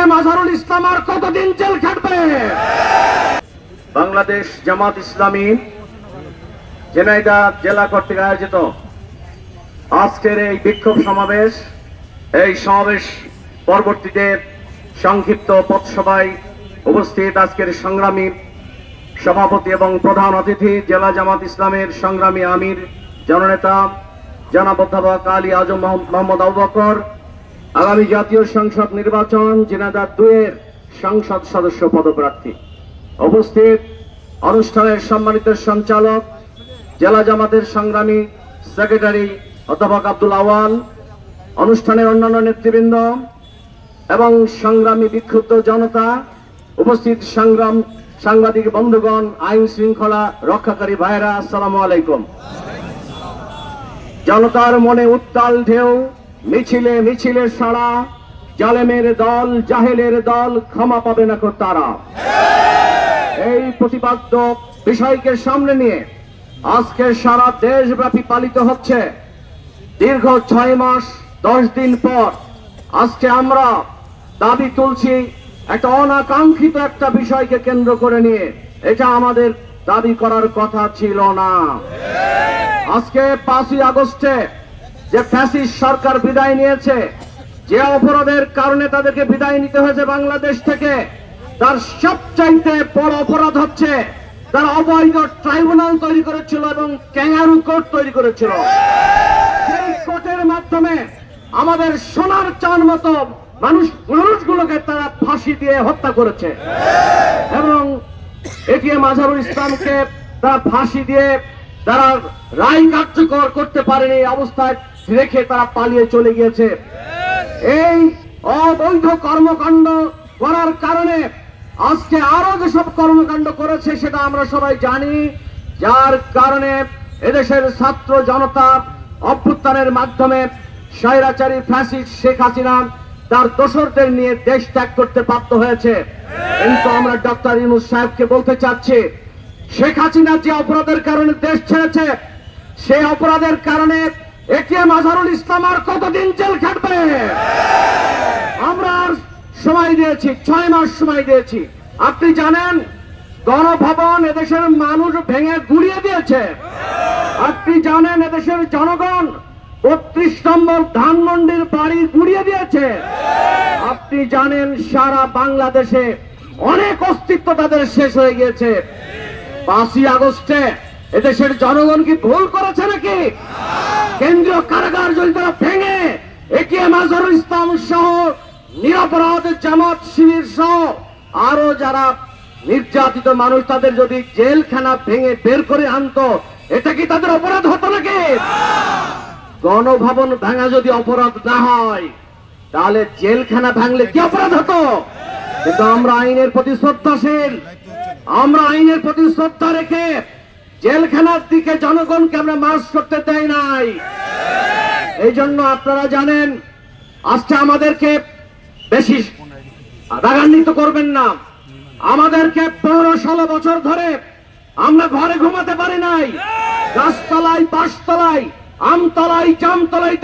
ATM Azharul Islam আর কতদিন jail খাটবে? Bangladesh Jamaat Islami জেনাইদা জেলা কর্তৃক আয়োজিত আজকের এই বিক্ষোভ সমাবেশ, এই সমাবেশ পরবর্তীতে সংক্ষিপ্ত পথসভায় উপস্থিত আজকের সংগ্রামী সভাপতি এবং প্রধান অতিথি জেলা জামাত ইসলামের সংগ্রামী আমির, জননেতা, জনাব অধ্যাপক আলী আজম মোহাম্মদ- মোহাম্মদ আবু বকর আগামী জাতীয় সংসদ নির্বাচন জেনাদা দুয়ের সংসদ সদস্য পদপ্রার্থী। উপস্থিত অনুষ্ঠানের সম্মানিত সঞ্চালক, জেলা জামাতের সংগ্রামী সেক্রেটারি অধ্যাপক আব্দুল আওয়াল, অনুষ্ঠানের অন্যান্য নেতৃবৃন্দ এবং সংগ্রামী বিক্ষুব্ধ জনতা, উপস্থিত সংগ্রাম সাংবাদিক বন্ধুগণ, আইন শৃঙ্খলা রক্ষাকারী ভাইরা আসসালামু আলাইকুম। জনতার মনে উত্তাল ঢেউ মিছিলে মিছিলে সারা জালেমের দল, জাহেলের দল ক্ষমা পাবে না তারা এই প্রতিপাদ্য বিষয়কে সামনে নিয়ে আজকে সারা দেশব্যাপী পালিত হচ্ছে। দীর্ঘ ছয় মাস, দশ দিন পর আজকে আমরা দাবি তুলছি একটা অনাকাঙ্ক্ষিত একটা বিষয়কে কেন্দ্র করে নিয়ে। এটা আমাদের দাবি করার কথা ছিল না। আজকে পাঁচই আগস্টে যে ফ্যাসিস্ট সরকার বিদায় নিয়েছে, যে অপরাধের কারণে তাদেরকে বিদায় নিতে হয়েছে বাংলাদেশ থেকে, তার সবচাইতে বড় অপরাধ হচ্ছে তারা অবৈধ ট্রাইব্যুনাল তৈরি করেছিল এবং ক্যাঙ্গারু কোর্ট তৈরি করেছিল। সেই কোর্টের মাধ্যমে আমাদের সোনার চান মতো মানুষ, মানুষগুলোকে তারা ফাঁসি দিয়ে হত্যা করেছে। এবং এটিএম আজহারুল ইসলামকে তারা ফাঁসি দিয়ে তারা রায় কার্যকর করতে পারেনি অবস্থায়। রেখে তারা পালিয়ে চলে গিয়েছে। এই অবৈধ কর্মকাণ্ড করার কারণে আজকে আরও যেসব কর্মকাণ্ড করেছে সেটা আমরা সবাই জানি। যার কারণে এদেশের ছাত্র জনতা অভ্যুত্থানের মাধ্যমে স্বৈরাচারী ফ্যাসিস্ট শেখ হাসিনা তার দোসরদের নিয়ে দেশ ত্যাগ করতে বাধ্য হয়েছে। কিন্তু আমরা ডক্টর ইউনুস সাহেবকে বলতে চাচ্ছি, শেখ হাসিনা যে অপরাধের কারণে দেশ ছেড়েছে, সেই অপরাধের কারণে এটিএম আজহারুল ইসলাম আর কতদিন জেল খাটবে? আমরা সময় দিয়েছি, ছয় মাস সময় দিয়েছি। আপনি জানেন, গণভবন এদেশের মানুষ ভেঙে গুড়িয়ে দিয়েছে। আপনি জানেন, এদেশের জনগণ বত্রিশ নম্বর ধানমন্ডির বাড়ি গুড়িয়ে দিয়েছে। আপনি জানেন, সারা বাংলাদেশে অনেক অস্তিত্ব তাদের শেষ হয়ে গিয়েছে। পাঁচই আগস্টে এদেশের জনগণ কি ভুল করেছে নাকি? কেন্দ্রীয় কারাগার যদি তারা ভেঙে একে আজহারুল ইসলাম সহ নিরাপরাধ জামাত শিবির সহ আরও যারা নির্যাতিত মানুষ তাদের যদি জেলখানা ভেঙে বের করে আনতো, এটা কি তাদের অপরাধ হতো নাকি? গণভবন ভাঙা যদি অপরাধ না হয়, তাহলে জেলখানা ভাঙলে কি অপরাধ হতো? কিন্তু আমরা আইনের প্রতি শ্রদ্ধাশীল, আমরা আইনের প্রতি শ্রদ্ধা রেখে জেলখানার দিকে জনগণকে আমরা মার্চ করতে দেয় নাই। এই জন্য আপনারা জানেন, আজকে আমাদেরকে বেশি রাগান্বিত করবেন না। আমাদেরকে পনেরো ষোলো বছর ধরে আমরা ঘরে ঘুমাতে পারি নাই। গাছতলায়, বাসতলায়, আমতলায়, জামতলায়